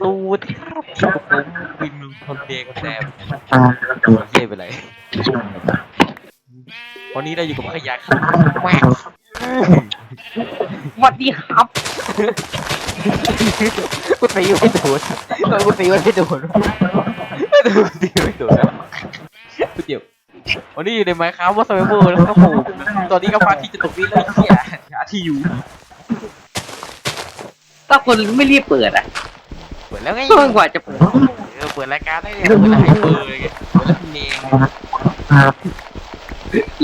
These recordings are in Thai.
สวัสดีครับอยู่กับผมวินคนเดงแซมเย่ไปเลยวันนี้เราอยู่กับขยะครับแม่งสวัสดีครับกูตีไม่โดนเออกูตีไม่โดนกูตีไม่โดนกูเดี๋ยววันนี้อยู่ในไมค์ครับว่าสมัยโบแล้วครับผมตอนนี้ก็พระอาที่จะตกดินแล้วไอ้เหี้ยหาที่อยู่ถ้าคนไม่รีบเปิดอะเปิด แล้วไงก็มันกว่าจะเปิดเออเปิดรายการได้เลยเปิดแล้วให้เปิดเลยเปิดแล้วพี่เนง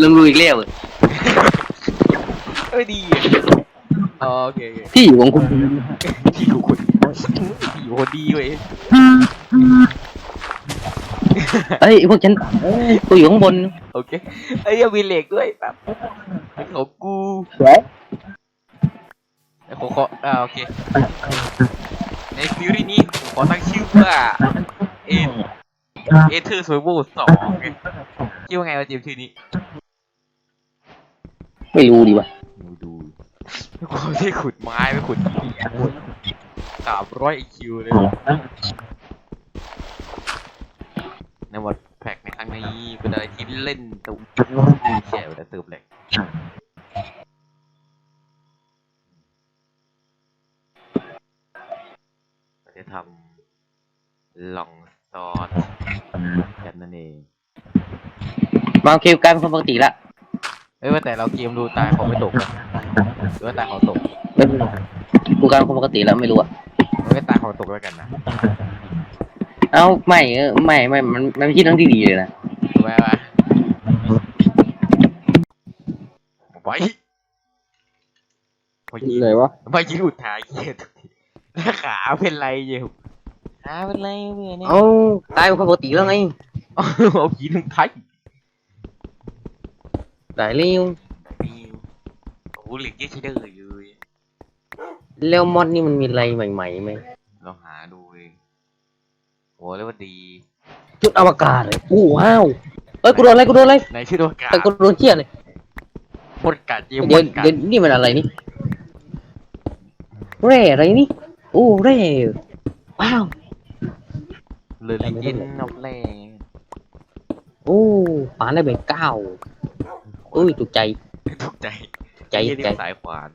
ลงรูอีกแล้วเอ้ยดีอะอ๋อโอเคโอเคที่อยู่ของคุณที่อยู่คนที่อยู่คนดีเว้ยเอ้ยพวกฉันกูอยู่ข้างบนโอเคไอ้ยยังมีเหล็กด้วยแบบของกูไอ้ของขออ่าโอเค ในซีรีส์นี้ผมขอตั้งชื่อว่าเอ็นเอเธอร์สวยโบสองชื่อว่าไงวะเจมส์ชื่อนี้ไม่รู้ดีว่ะดูดูกูที่ขุดไม้ไปขุดหินสามร้อยคิวเลยในวัดแพ็กในครั้งนี้เป็นอะไรที่เล่นตุ้มแฉะเวลาเติมเหล็กเราจะ ทำลองซอสกันนั่นเองมาเกมกลายเป็นคนปกติละเอ้ยว่าแต่เราเกมดูตายเขาไม่ตกนะหรือว่าตายเขาตกไม่เป็นไรกูกลายเป็นคนปกติแล้วไม่รู้อะไม่ตายเขาตกแล้วกันนะเอ้าไม่เออไม่ไม่มันมันไม่ใช่เรื่องที่ดีเลยนะถูกไหมวะไปไปยิงเลยวะไปยิงอุดท้ายเหี้ย ขาเป็นไรอยู่ขาเป็นไรเนี่ยเนี่ยเอ้ากลายเป็นคนปกติแล้วไงเอาผีหนึ่งไทยได้เร็วนี่โอ้โหเหล็กเยอะใช่ได้เลยเลยแล้วมอดนี่มันมีอะไรใหม่ๆไหมเราหาดูเองโอ้เรียกว่าดีจุดอวกาศเลยโอ้ว้าวเอ้ยกูโดนอะไรกูโดนอะไรในชื่อตัวกาแต่กูโดนเชี่ยเลยมดกัดเยี่ยมเดี๋ยวมดกัดเดี๋ยวนี่มันอะไรนี่แร่อะไรนี่ โอ้แร่ว้าว เลยลิจินนอกแร่โอ้ปานได้เป็นเก้าอุ้ยถูกใจ ตกใจใจไอ้เหี้ยนี่ใจ มันสายขวาน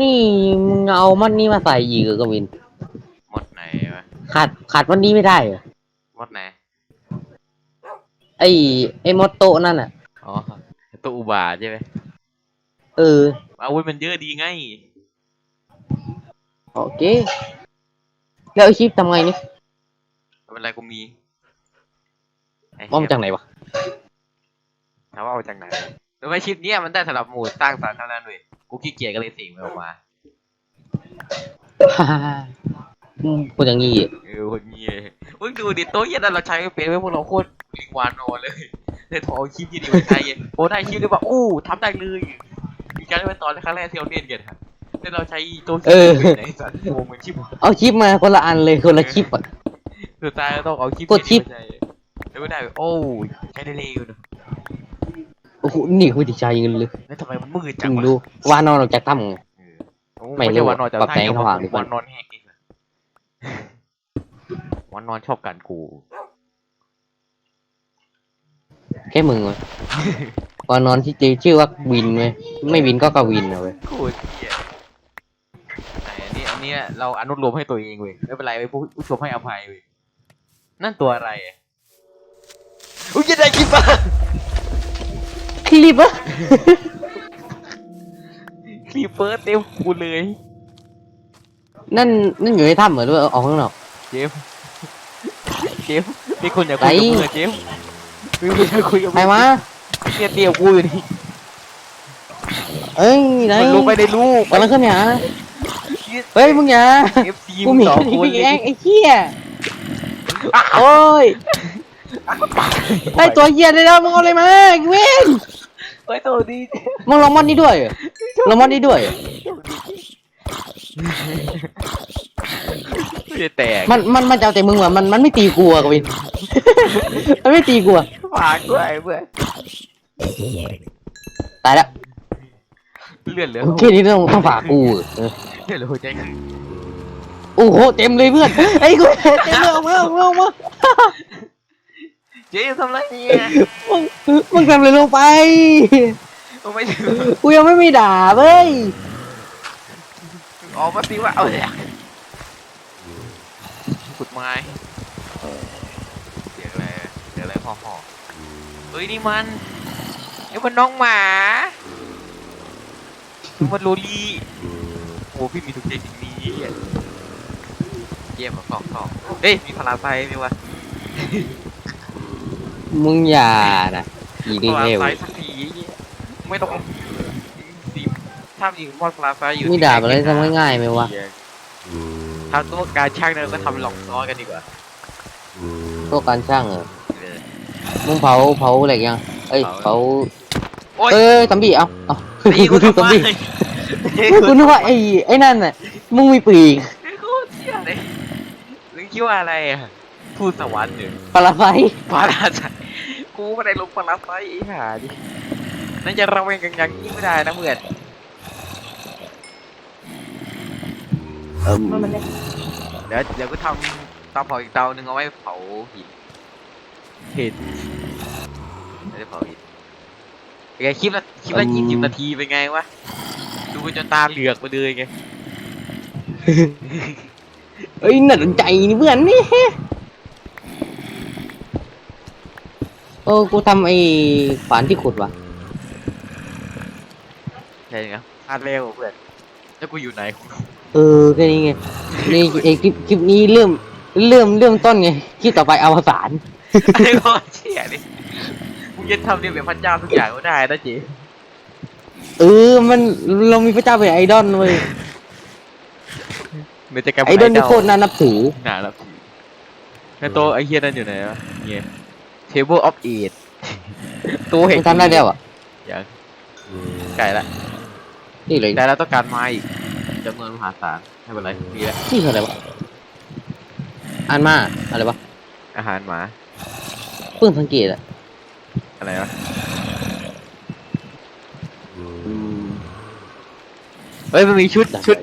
นี่มึงเอามันนี่มาใส่อีกเหรอกวิน มดไหนวะขาดขาดมันนี้ไม่ได้เหรอมดไหนไอ้ไอ้มอตโตะนั่นอะ อ๋อ ตัวอุบาทใช่ไหมเออ อาวุธมันเยอะดีไง โอเค แล้วไอ้ชิปทำไงนี่ไม่เป็นไรกูมีไมอมจากไหนวะ ถามว่าเอาจากไหนรู้ไหมชิปเนี้ยมันได้สำหรับหมู่สร้างสรรค์เท่านั้นเว้ยกูขี้เกียจก็เลยเสิงมันออกมา อืมพูดอย่างงี้อีกเออคนเงี้ยมึงดูดิโต๊ะเหี้ย็นนั้นเราใช้ไม่เป็นเว้ยพวกเราโคตรลิงวานอนเลย เลยถอดคลิปยี่ดีมาใช้เว้ยโอ้ได้คลิปด้วยว่าอู้ทำได้เลยมีการไปตอนครั้งแรกที่เราเล่นกันครับแล้วเราใช้โต๊ะคลิปไหนสัตว์โอ้เหมือนชิปเอาชิปมาคนละอันเลยคนละชิปอะสุดท้ายเราต้องเอาคลิปกดชิปมาใช้แล้วไม่ได้เว้ยโอ้ใช้ได้เลยอยู่นะโอ้โหนี่คือที่ใจเงินเลยแล้วทำไมมันมืดจจัริงงวะดูวานอนออกจากถ้ำไงเออโอ้ไม่ไม่รู้ใช่วันนอนจากปรับท่าแสงเดียวสว่างดีกว่าวันนอนแหกเองอะวันนอนชอบกันกูแค่มึงเว้ยวานอนที่จริงชื่อว่าวินเว้ยไม่วินก็กวินเอาเว้ยโคตรเหี้ยไหนอันนี้อันเนี้ยเราอนุโลมให้ตัวเองเว้ยไม่เป็นไรเว้ยผู้ผู้ชมให้อภัยเว้ยนั่นตัวอะไรอะอุ้ยยังได้คลิปปะคลิปอะคลิปเปิดเต็มกูเลยนั่นนั่นอยู่ในถ้ำเหมือนว่าออกข้างนอกเจมส์เจมส์มีคนอยากคุยกับมึงอะเจมส์มี คนอยากคุยกับใครมึงวะเนี่ยเตียวกูอยู่นี่เอ้ยไหนมันรู้ไปในรูปกำลังขึ้นหาเฮ้ยมึงอย่าเอฟซีกูมึงมีสองที่คนพี่เลเอยงไอ้เหี้ยโอ้ยไอ้ตัวเหี้ยเลยนะมึงเอาอะไรมาเว้นไอ้ตัวนี้มึงลองมอนนี่ด้วยเหรอลองมอนนี่ด้วยเหรอ ไม่ได้แตกมันมันมันจะเอาแต่มึงว่ะมันมันไม่ตีกูอะกวิน มันไม่ตีกูอะฝากด้วยเพื่อนตายแล้วเลือดเหลือโอเคนี่ต้องต้องฝากกูเออเลือดเหลือหัวใจคือโอ้โหเต็มเลยเพื่อนไอ้ยกูเต็มเลยออกมาออกมาออกมาเจ๊ทำไรเนี่ยมึงมึงทำอะไรลงไปเอาไม่ถึงกูยังไม่มีด่าเว้ย ออกมาสิว่าเอาเลยขุดไม้เสียงอะไรเสียงอะไรพ่อพ่อเฮ้ยนี่มันนี่มันน้องหมานี่มันโลลี่โอ้พี่มีทุกใจสิ่งนี้เยี่ยมมาฟอกฟอกเฮ้ยมีพลาไซไหมวะมึงอย่านะอีพดีลาเทลไซสักทีไม่ต้องสี ถ้ามีมอดพลาไซอยู่มีด่าอะไรทำง่ายๆไหมวะทำตัวการช่างเนี่ยก็ทำหลอกซ้อนกันดีกว่าพวกการช่างเออเออมึงเผาเผาเหล็กยังเอ้ยเผาเผาโอ๊ยเอ้ยตัมบี้เอาเอาตีกูถือทำตัมไมบี้กูนึกว่าไอ้ไอ้นั่นน่ะมึงมีปีกโคตรเชี่ยเลยมึงคิดว่าอะไรอะพูดสวรรค์หรือปลาไฟปาราไซกูไม่ได้ลงปาราไซไอ้ห่าดินั่นจะระแวงกันอย่างนี้ไม่ได้นะเพื่อน มันมันเดี๋ยวเดี๋ยวก็ทำเตาเผาอีกเตาหนึ่งเอาไว้เผาหินเห็นไม่ได้เผาหินเป็นไงคลิปละคลิปละยี่สิบนาทีเป็นไงวะดูจนตาเหลือกมาเลยไงเอ้ยน่าสนใจนี่เพื่อนนี่เออกูทำไอ้ฝานที่ขุดว่ะใช่ไงพลาดเร็วเพื่อนแล้วกูอยู่ไหน เออแค่นี้ไงนี่ไอ้คลิปคลิปนี้เริ่มเริ่มเริ่มต้นไงคลิปต่อไปอวสานไอ้พ่อเชี่ยดิมึงจะทำเรียนแบบพระเจ้าทุกอย่างก็ได้นะเจ๊เออมันเรามีพระเจ้าเป็นไอดอลเว้ยเดี๋ยวจะกลายไอเป็นดอลที่โคตรน่านับถือ หนาแล้วไอ้โตวไอ้เฮียนั่นอยู่ไหนวะเนี่ย table of eight ตัวเห็มึนงทำได้แล้วอะอย่างไก่ละนี่เลยแต่เราต้องการไม้อีก จำนวนมหาศาลไม่เป็นไรมีแล้วนี่คืออะไรวะอ่านมาอะไรวะอาหารหมา เพิ่งสังเกตอะอะไรวะเฮ้ยมันมีชุดชุด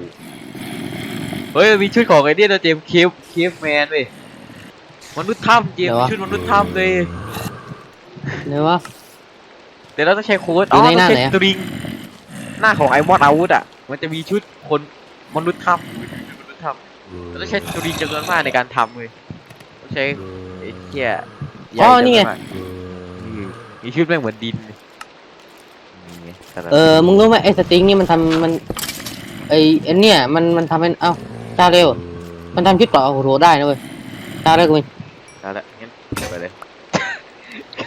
เฮ้ยมันมีชุดของไอ้เนี่ยนะเจมส์เคฟเคฟแมนเว้ยมนุษย์ถ้ำเจมส์ชุดมนุษย์ถ้ำเลยไหนวะเดี๋ยวเราต้องใช้โค้ดอยู่ในหน้าต้องไหนใช้อะสตริง หน้าของไอมอนอาวุธอะ มันจะมีชุดคนมนุษย์ถ้ำมนุษย์ถ้ำเราต้องใช้สตริงจำนวนมากในการทำเลยต้องใช้ไอ้เหี้ยใหญ่อ๋อนี่ไง จำวมากอืมมีชุดแม่งเหมือนดินนี่ไงแต่ละเออ มึงรู้ไหมไอ้สติงนี่มันทำมันไอ้ไอ้เนี่ยมันมันทำเป็นเอ้าจ้าเร็ว มันทำชุดเกราะโหโหได้นะเว้ยจ้าเร็วกูเอาละงั้นเดี๋ยวไปเลย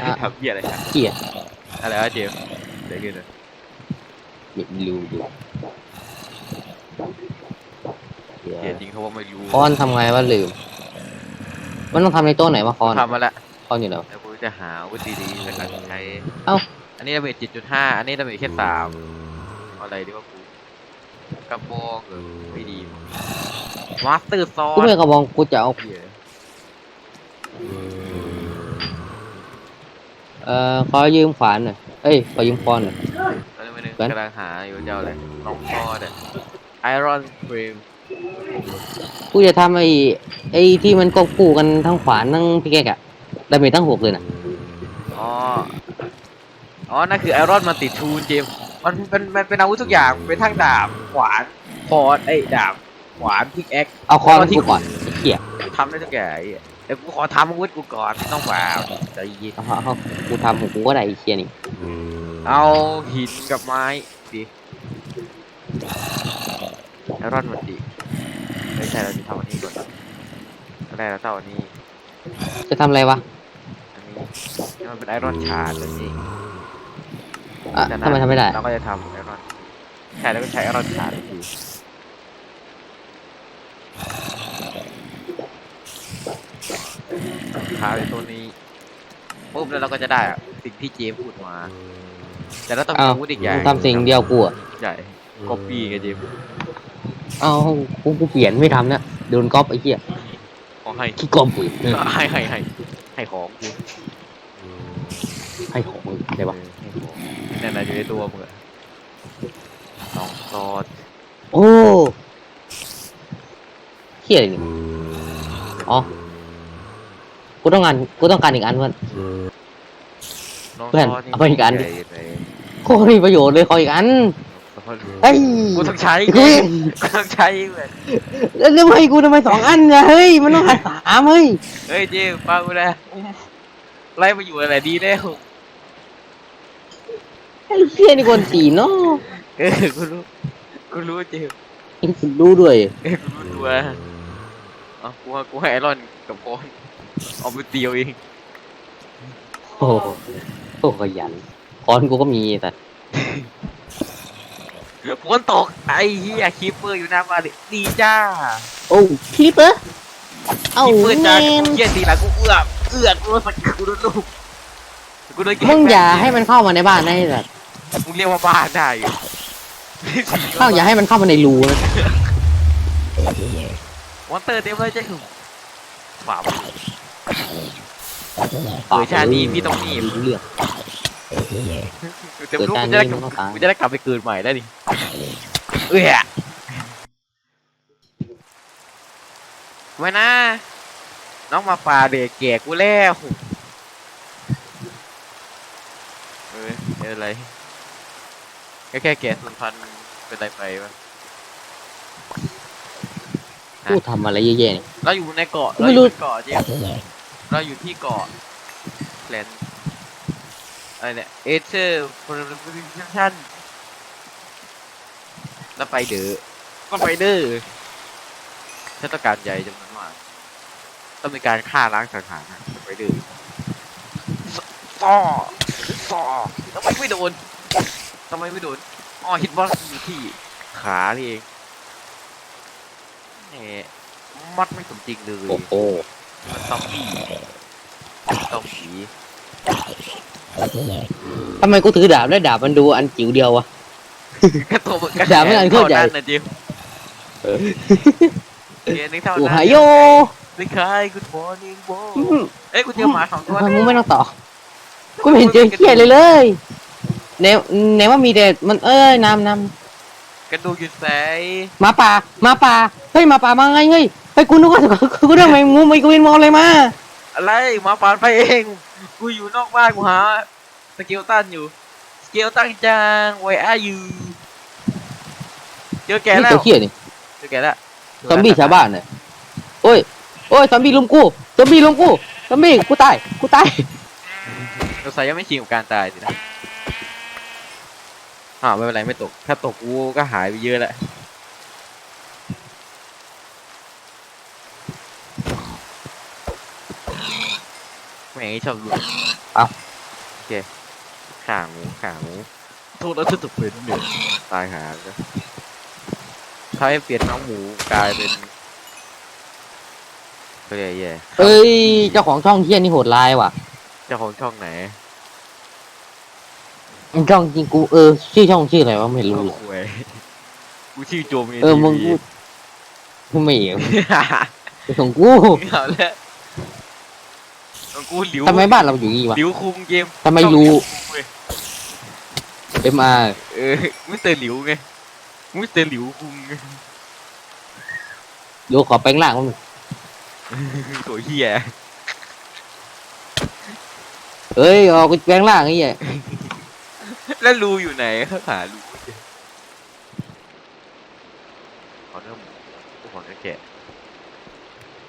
อะ ทำเหี้ยอะไรครับเกลียดอะไรวะเจมส์เดี๋ยวขึ้นเลยไม่รู้ดู เกลียดจริงเขาว่าไม่รู้คอนทำไงวะลืม มันต้องทำในโต๊ะไหนวะคอนทำมาละคอนอยู่แล้วแล้วกูจะหาอาวุธดีๆในการใช้ เอ้า อันนี้ดาเมจจ็ดจุดห้าอันนี้ดาเมจแค่สามเอาอะไรดีวะกูกระบอกเออไม่ดีมาสเตอร์ซอกูนไม่กระบองกูจะเอาเหี้ยเอ่อขอยืมขวานหน่อยเอ้ยขอยืมคอนหน่อยแล้วไม่นึงแว่นกำลังหาอยู่เจ้าอะไรลองคอเด็ดไอรอนเฟรม กูจะทำไอ้ไอ้ที่มันควบคู่กันทั้งขวานทั้งพิกแกกอะดาเมจทั้งหกเลยนะอ๋อ อ๋อ นั่นคือไอรอนมาติดทูนเจมส์มันเป็นมันเป็นอาวุธทุกอย่าง เป็นทั้งดาบ ขวานคอร์ดไอ้ดาบ ขวานพิกแอคเอาคอนแล้วก็ที่กูก่อนไอ้เหี้ยทำได้ทุกอย่างไอ้เหี้ยเดี๋ยวกูขอทำอาวุธกูก่อนไม่ต้องฝ่าใจเย็นเอาเอาเอากูทำของกูก็ได้ไอ้เหี้ยนี่เอาหินกับไม้ดิไอรอนมันดิ ไม่ใช่เราจะทำอันนี้ก่อนตอนแรกเราต้องเอาอันนี้ จะทำอะไรวะอันนี้นี่มันเป็นไอรอนชาร์ดนั่นเองอะจากทำไมทำไม่ได้ เราก็จะทำไอรอนใช่แล้วก็ใช้ไอรอนชาร์ดอยู่ชาร์ดในตัวนี้ปุ๊บแล้วเราก็จะได้อะสิ่งที่เจมส์พูดมา แต่เราต้องมีเอาอาวุธอีกอย่างมึงทำสิ่งเดียวกูอะใช่ก๊อปปี้ไงเจมส์ เอากูกูเปลี่ยนไม่ทำนะโดนก๊อปไอ้เหี้ยขอให้ขี้กลมปุ๋ยให้ให้ให้ให้ของกูให้ของมึงได้ปะให้ของนั่นแหละอยู่ในตัวมึงอะสองซอสโอ้เฮียอะไรเนี่ยอ๋อกูต้องการกูต้องการอีกอันเพื่อน น้องเพื่อนซอสนี่เอาไปอีกอันใหญ่ไหนโคตรมีประโยชน์เลยขออีกอัน ซอสเฮ้ยกูต้องใช้กูไงกูต้องใช้เว้ยแล้วทำไมกูทำไมสองอันเนี่ยเฮ้ยมันต้องหาสามเฮ้ยเฮ้ยเจ๊ฟังกูนะไล่มาอยู่อะไรดีแล้วไอ้เฮียนี่คนตีนเนาะเออกูรู้กูรู้เจ๊กูรู้ด้วยเออกูรู้ตัวเอากูให้กูให้ไอรอนกับคอนเอาไปเตียวเองโอ้โหโอ้ขยันคอนกูก็มีแต่ ฝนตกไอ้เหี้ยคีปเปอร์อยู่หน้าบ้านดิดีจ้าโอ้คลิปเหรอเอ้าคีปเปอร์แมจ้านกูเหี้ยตีหลังกูเอือกเอือกกูโดนสักกูโดนลูกกูโดนแกล้มึงอย่าให้มันเข้ามาในบ้านนะไอ้สัสมึงเรียกว่าบ้าได้อยู่เข้าอย่าให้มันเข้ามาในรูนะมอนเตอร์เต็มเลยเจ๊คือฝ่าเออชาตินี้พี่ต้องหนีบรู้เรื่อง เต็มเกิดลูกการกูจะได้นี้กมัลับนต้องตาย กูจะได้กลับไปเกิดใหม่ได้ดิเอ้ยไม่นะ น้องมาป่าเด็กแก่กูแล้วเอ้ยเป็นอะไรแค่แค่แก่สุนพันธุ์เป็นไรไปวะ กูทำอะไรเยอะแยะเนี่ย เราอยู่ในเกาะไม่เราอรู้ยู่บนเกาะเจ๊เราอยู่ที่เกาะแลนด์ อะไรเนี่ยเอเชอร์โปรดิชั่นแล้วไปเด้อก็ไปเด้อฉันต้องการใหญ่จำนวนมากต้องมีการฆ่าล้างสังหารนะไปเด้อซซ่อซ่อทำไมไม่โดนทำไมไม่โดนอ๋อฮิตบอสอยู่ที่ขานี่เองแหมมัดไม่สมจริงเลยโอ้โหมันซอมบี้ซอมบี้ ทำไมกูถือดาบแล้วดาบมันดูอันจิ๋วเดียววะกระโตกกระด่าไม่อันโคตรใหญ่ท่านะจิมเรียนนึงเท่าโอ้นั้นหายโยไม่คายกูโมนิ่งโบเอ้ยกูเจอหมาสองตัวทำไมมึงไม่ต้องต่อ กูไม่เห็นเจอเขี้ยเลยเลยเนเนว่ามีแต่มันเอ้ยน้ำน้กระดูกอยู่ใสำหมาป่าหมาป่าเฮ้ยหมาป่ามาไงเฮ้ยเฮ้ยกูนึกว่ากูเรื่องไงงูไม่กูวินมองอะไรมาอะไรหมาปานไปเอง กูอยู่นอกบ้านกูหาสเกลตันอยู่สเกลตันจังไว้อาอยู่เจอแกนี่แล้วตัวเขี้ยนี่เจอแกแล้วซอมบี้ชาวบ้านเนี่ยโอ้ยโอ้ยซอมบี้ลุมกูซอมบี้ลุมกูซอมบี้กูตายกูตายเราใส่ยังไม่ชินกับการตายสินะอ่าวไม่เป็นไรไม่ตก ถ้าตกกูก็หายไปเยอะแล้ว แม่งไอ้ชอบดูเอ้าโอเคขาหมูขาหมูโทษแล้วจะตกเป็นเนี่ยตายหาเลยถ้าให้เปลี่ยนน้องหมูกลายเป็นก็แย่แย่เอ้ย เจ้าของช่องเขี้ยนี่โหดร้ายว่ะ เจ้าของช่องไหนช่องจริงกูเออชื่อช่องชื่ออะไรวะไม่รู้เลยโอ้ยกูชื่อโจมเออมึงกูกูไม่เห็นของกู เอาแล้ว ของกูหลิวทำไมบ้านเราอยู่งี้วะหลิวคุงเกมทำไมรู้ช่องหลิวคุงเว้ยเอ็มอาร์เออมิสเตอร์หลิวไงมิสเตอร์หลิวคุงไงโยขอแปลงร่างมันตัวเฮียเอ้ยออกกูแปลงร่างไอ้เหี้ยแล้วรูอยู่ไหนเขาหารูไม่เจอขอเนื้อหมูขอเนื้อแกะ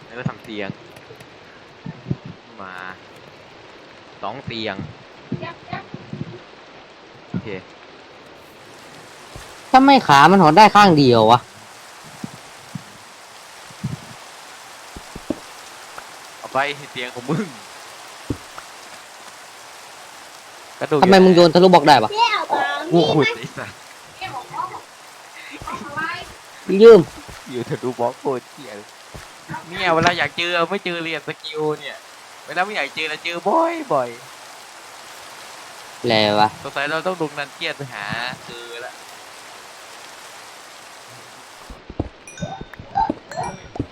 แล้วก็ทำเตียง มา สองเตียง โอเคทำไมขามันหดได้ข้างเดียววะ เอาไปเตียงของมึงกระดูกทำไมมึงโยนทะลุบล็อกได้ปะกูขุดไอ้สัสยืม อยู่เธอดูบล็อกโคตรเที่ยเลยเนี่ยเวลาอยากเจอไม่เจอเรียนสกิลเนี่ย เวลาไม่อยากเจอเราเจอบ่อยบ่อยแล้ววะ สงสัยเราต้องลงนันเกียรไปหาเจอละ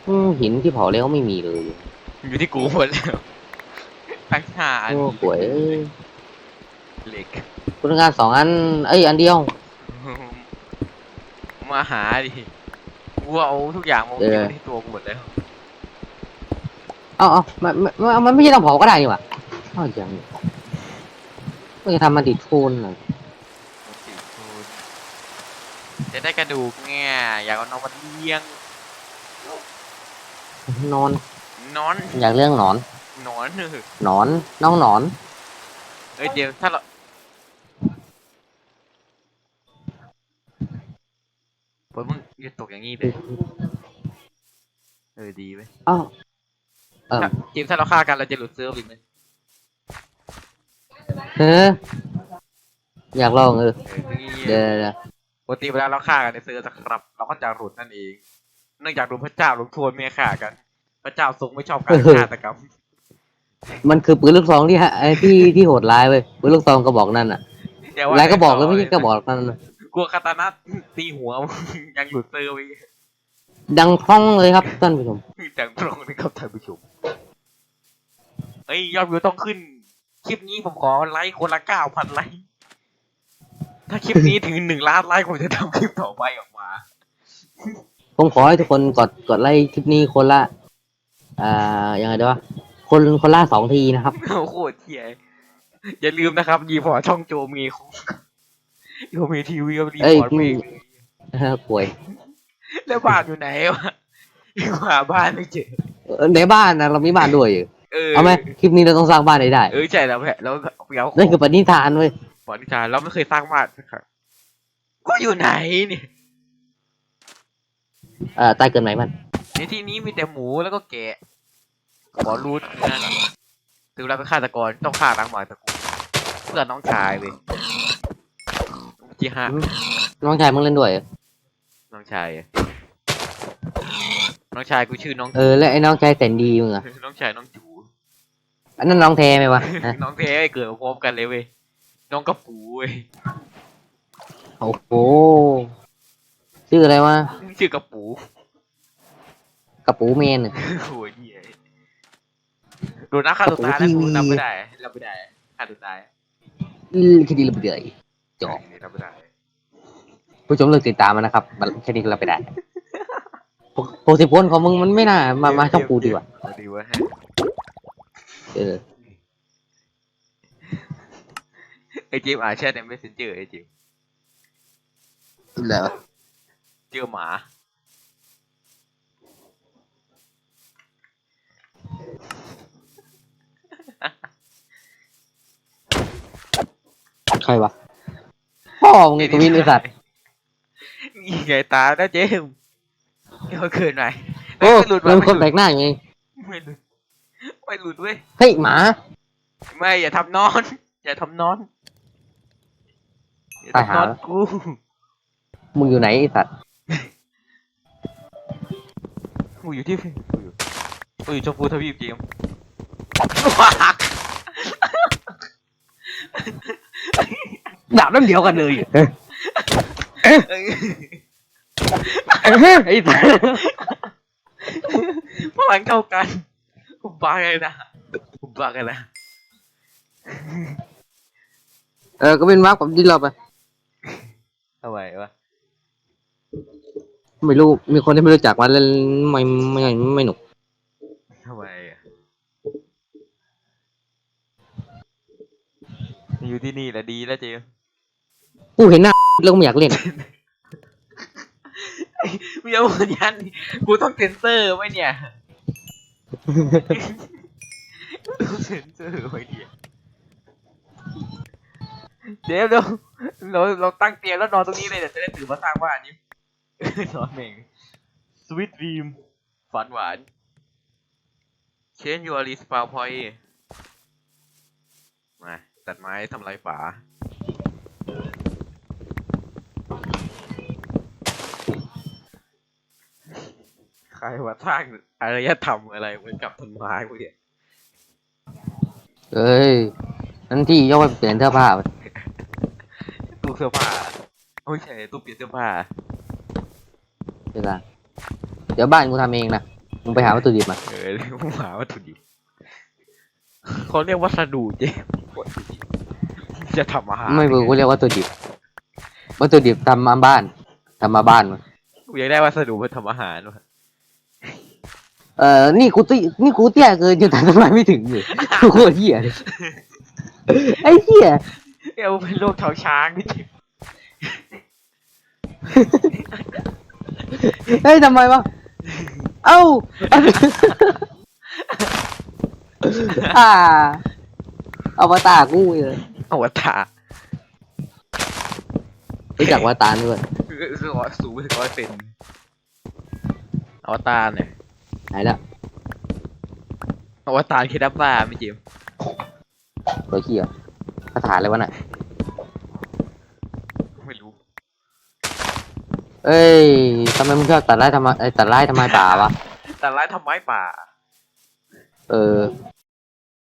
อืมหินที่เผาแล้วไม่มีเลยอยู่ที่กูหมดแล้วทั้งห้าอันโอ้หวยเอ้ยเหล็ก คุณงานสองอัน เอ้ย อันเดียว มาหาดิกูเอาทุกอย่างมาเออเก็บไว้ที่ตัวกูหมดแล้ว เอาเอามันมันมันไม่ใช่ต้องเผาก็ได้นี่หว่าเอาอย่างนี้มันจะทำมาดิดฟูนหน่อยสิคุณจะได้กระดูกเนี่ยอยากเอานอนมาเลี้ยงนอนนอนอยากเรื่องหนอนนอนเออหนอนน้องหนอนเอ้ยเดี๋ยวถ้าเราเปิดมึงจะตกอย่างงี้ไปเออดีไหมเอ้าเออถ้าทีมถ้าเราฆ่ากันเราจะหลุดเซิร์ฟอีกไหมเอออยากลองเออเอออย่างงี้เดี๋ยวเดี๋ยวปกติเวลาเราฆ่ากันในเซิร์ฟนะครับ เราก็จะหลุดนั่นเอง เนื่องจากโดนพระเจ้าลงโทษเมื่อฆ่ากัน พระเจ้าทรงไม่ชอบการฆาตกรรมมันคือปืนลูกซองที่ฮะไอ้ที่ที่โหดร้ายเว้ยปืนลูกซองกระบอกนั่นอะเดี๋ยวว่าหลายกระบอกเลยไม่ใช่กระบอกนั่นน่ะกลัวคาตานะตีหัวยังหลุดเซิร์ฟไปดังคล่องเลยครับท่านผู้ชมจังตรงนะครับท่านผู้ชม เอ้ยยอดวิวต้องขึ้น คลิปนี้ผมขอไลค์คนละเก้าพันไลค์ ถ้าคลิปนี้ถึงหนึ่งล้านไลค์ผมจะทำคลิปต่อไปออกมา ผมขอให้ทุกคนกดกดไลค์คลิปนี้คนละอ่ายังไงดีวะคนคนละสองทีนะครับโอ้โหเที่ยอย่าลืมนะครับยีพอร์ตช่องโจมีของโจมีทีวีกับรีเอ้ยพอร์ตมีป่วย แล้วบ้านอยู่ไหนวะหาบ้านไม่เจอเออในบ้านนะเรามีบ้านด้วยอยู่ เออเอาไหมคลิปนี้เราต้องสร้างบ้านให้ได้เออใช่แล้วแหละแล้วเดี๋ยวนั่นคือปณิธานเว้ยปณิธานเราไม่เคยสร้างบ้านสักครั้งก็อยู่ไหนเนี่ยเอ่อใต้เกินไหมมัน ในที่นี้มีแต่หมูแล้วก็แกะขอรูทนั่นถึงเราเป็นฆาตกรต้องฆ่าล้างหมาตระกูลเพื่อน้องชายเว้ยจีฮะน้องชายมึงเล่นด้วยเหรอน้องชายอะน้องชายกูชื่อน้อง เออและไอ้น้องชายแสนดีมึงอะน้องชายน้องจู อันนั้นน้องแท้ไหมวะฮะน้องเทไอ้เกิดมาพร้อมกันเลยเว้ยน้องกระปูเว้ยโอ้โหชื่ออะไรวะชื่อกระปูกระปูเมนอะ โอ้ยเหี้ยโดนนักฆ่าตัวตายแล้วกูรับไม่ได้รับไม่ได้ฆ่าตัวตายอือคดีระเบิดจบรับไม่ได้ ผู้ชมเลิกติดตามมันนะครับมันแค่นี้ก็เราไปได้หกหกสิบคนของมึงมันไม่น่ามามาช่องกูดีกว่าเอาดีวะ เออไอเจมส์อ่านแชทใน messenger ไอเจมส์แล้วเจอหมา ใครวะพ่อมึงไอ้กวินไอสัตว์ยิงไงตานะเจมส์เดี๋ยวเกินหน่อยโอ้ไม่หลุดเราวะเป็นคนแปลกหน้าอย่างไง ไม่หลุด ไม่หลุดเว้ย เฮ้ยหมา ไม่อย่าทำนอน อย่าทำนอน อย่าตายทำหานอนกู มึงอยู่ไหนไอสัตว์ กูอยู่ที่กูอยู่กูอยู่ชมพูทวีปเจมส์ดาบน้ำเดียวกันเลยเอ้ยไอ้สัตว์พลังเท่ากันกู บ้าเลยนะกูบ้ากันนะเออก็เป็นมาร์กแบบที่เราไปทำไมวะไม่รู้มีคนที่ไม่รู้จักมาเล่นไม่ไม่ไม่ไม่หนุกทำไมอะอยู่ที่นี่แหละดีแล้วเจมส์กูเห็นหน้าแล้วก็ไม่อยากเล่นมึงอย่าบอกยันกูต้องเซ็นเซอร์ไว้เนี่ย ต้องเซ็นเซอร์ไว้เนี่ยเจมส์เราเราเราตั้งเตียงแล้วนอนตรงนี้เลยเดี๋ยวจะได้ตื่นมาสร้างบ้านนี้นอนเองสวีทดรีมฝันหวาน Change your respawn point มาตัดไม้ทำลายฝา ใครว่าสร้างอารยธรรมอะไรเหมือนกับต้นไม้พวกเนี้ยเอ้ยนั่นที่ยกไปเปลี่ยนเสื้อผ้าไปตู้เสื้อผ้าไม่ใช่ตู้เปลี่ยนเสื้อผ้าเวลาเดี๋ยวบ้านกูทำเองนะมึงไปหาวัตถุดิบมาเออเรียกว่าหาวัตถุดิบเขาเรียกวัสดุเจ๊วัตถุดิบจะทำอาหารไม่รู้กูเรียกวัตถุดิบวัตถุดิบทำมาบ้านทำมาบ้านมากูอยากได้วัสดุมาทำอาหารว่ะ เอ่อ นี่กูตี้นี่กูเตี้ยเกินจนแต่ทำไมไม่ถึงอยู่กูโคตรเหี้ยเลยไอ้เหี้ยเอาเป็นโรคเท้าช้างนี่จริงเฮ้ยทำไมวะ เอ้าอ่าเอาวตารกูเลยอวตารรู้จักอวตารด้วยคือคือขอสูงไปถึงร้อยเซนอวตารเนี่ย หายแล้วอวตารคือดับบ้าไม่จิมตัวเหี้ยคาถาอะไรวะน่ะ ไม่รู้ เอ้ยทำไมมึงชอบตัดไล่ทำไมเอ้ยตัดไล่ทำไมป่าวะ แต่ร้ายทำไม้ป่า เออ